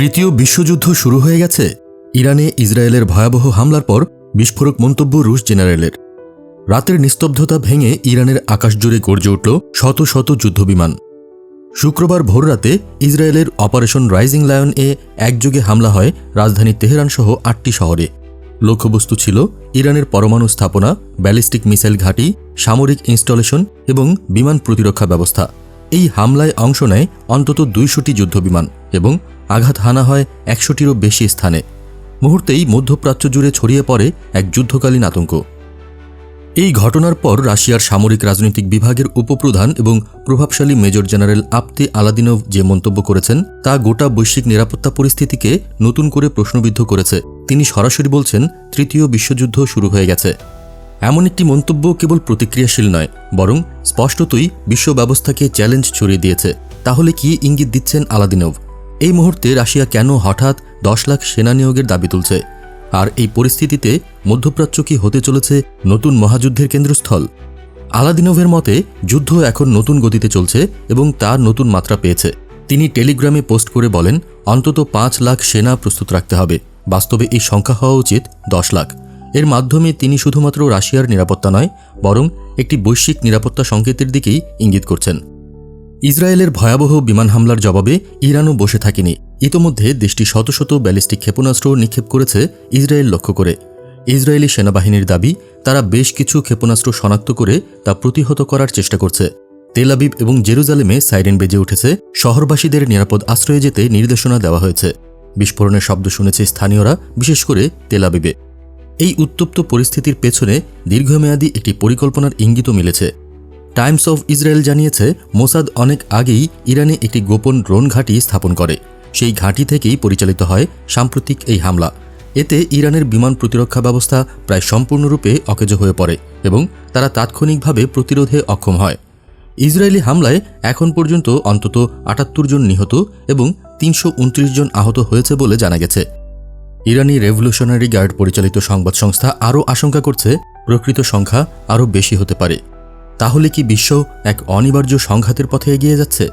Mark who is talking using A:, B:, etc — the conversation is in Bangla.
A: তৃতীয় বিশ্বযুদ্ধ শুরু হয়ে গেছে। ইরানে ইসরায়েলের ভয়াবহ হামলার পর বিস্ফোরক মন্তব্য রুশ জেনারেলের। রাতের নিস্তব্ধতা ভেঙে ইরানের আকাশজুড়ে গর্জে উঠল শত শত যুদ্ধবিমান। শুক্রবার ভোররাতে ইসরায়েলের অপারেশন রাইজিং লায়ন এ একযোগে হামলা হয় রাজধানী তেহরান সহ আটটি শহরে। লক্ষ্যবস্তু ছিল ইরানের পরমাণু স্থাপনা, ব্যালিস্টিক মিসাইল ঘাঁটি, সামরিক ইনস্টলেশন এবং বিমান প্রতিরক্ষা ব্যবস্থা। এই হামলায় অংশ নেয় অন্তত দুইশোটি যুদ্ধবিমান এবং আঘাত হানা হয় একশোটিরও বেশি স্থানে। মুহূর্তেই মধ্যপ্রাচ্য জুড়ে ছড়িয়ে পড়ে এক যুদ্ধকালীন আতঙ্ক। এই ঘটনার পর রাশিয়ার সামরিক রাজনৈতিক বিভাগের উপপ্রধান এবং প্রভাবশালী মেজর জেনারেল আপতে আলাদিনভ যে মন্তব্য করেছেন, তা গোটা বৈশ্বিক নিরাপত্তা পরিস্থিতিকে নতুন করে প্রশ্নবিদ্ধ করেছে। তিনি সরাসরি বলছেন, তৃতীয় বিশ্বযুদ্ধ শুরু হয়ে গেছে। এমন একটি মন্তব্য কেবল প্রতিক্রিয়াশীল নয়, বরং স্পষ্টতই বিশ্ব ব্যবস্থাকে চ্যালেঞ্জ ছড়িয়ে দিয়েছে। তাহলে কি ইঙ্গিত দিচ্ছেন আলাদিনভ? এই মুহূর্তে রাশিয়া কেন হঠাৎ দশ লাখ সেনা নিয়োগের দাবি তুলছে? আর এই পরিস্থিতিতে মধ্যপ্রাচ্য কি হতে চলেছে নতুন মহাযুদ্ধের কেন্দ্রস্থল? আলাদিনোভের মতে, যুদ্ধ এখন নতুন গতিতে চলছে এবং তার নতুন মাত্রা পেয়েছে। তিনি টেলিগ্রামে পোস্ট করে বলেন, অন্তত পাঁচ লাখ সেনা প্রস্তুত রাখতে হবে। বাস্তবে এই সংখ্যা হওয়া উচিত দশ লাখ। এর মাধ্যমে তিনি শুধুমাত্র রাশিয়ার নিরাপত্তা নয়, বরং একটি বৈশ্বিক নিরাপত্তা সংকেতের দিকেই ইঙ্গিত করছেন। ইসরায়েলের ভয়াবহ বিমান হামলার জবাবে ইরানও বসে থাকেনি। ইতোমধ্যে দেশটি শত শত ব্যালিস্টিক ক্ষেপণাস্ত্র নিক্ষেপ করেছে ইসরায়েল লক্ষ্য করে। ইসরায়েলি সেনাবাহিনীর দাবি, তারা বেশ কিছু ক্ষেপণাস্ত্র শনাক্ত করে তা প্রতিহত করার চেষ্টা করছে। তেলাবিব এবং জেরুজালেমে সাইরেন বেজে উঠেছে, শহরবাসীদের নিরাপদ আশ্রয়ে যেতে নির্দেশনা দেওয়া হয়েছে। বিস্ফোরণের শব্দ শুনেছে স্থানীয়রা, বিশেষ করে তেলাবিবে এই উত্তপ্ত পরিস্থিতির পেছনে দীর্ঘমেয়াদী একটি পরিকল্পনার ইঙ্গিত মিলেছে। টাইমস অফ ইসরায়েল জানিয়েছে, মোসাদ অনেক আগেই ইরানে একটি গোপন ড্রোন ঘাঁটি স্থাপন করে। সেই ঘাঁটি থেকেই পরিচালিত হয় সাম্প্রতিক এই হামলা। এতে ইরানের বিমান প্রতিরক্ষা ব্যবস্থা প্রায় সম্পূর্ণরূপে অকেজ হয়ে পড়ে এবং তারা তাৎক্ষণিকভাবে প্রতিরোধে অক্ষম হয়। ইসরায়েলি হামলায় এখন পর্যন্ত অন্তত আটাত্তর জন নিহত এবং তিনশো উনত্রিশ জন আহত হয়েছে বলে জানা গেছে। ইরানি রেভলিউশনারি গার্ড পরিচালিত সংবাদ সংস্থা আরও আশঙ্কা করছে, প্রকৃত সংখ্যা আরও বেশি হতে পারে। তাহলে কি বিশ্ব এক অনিবার্য সংঘাতের পথে এগিয়ে যাচ্ছে?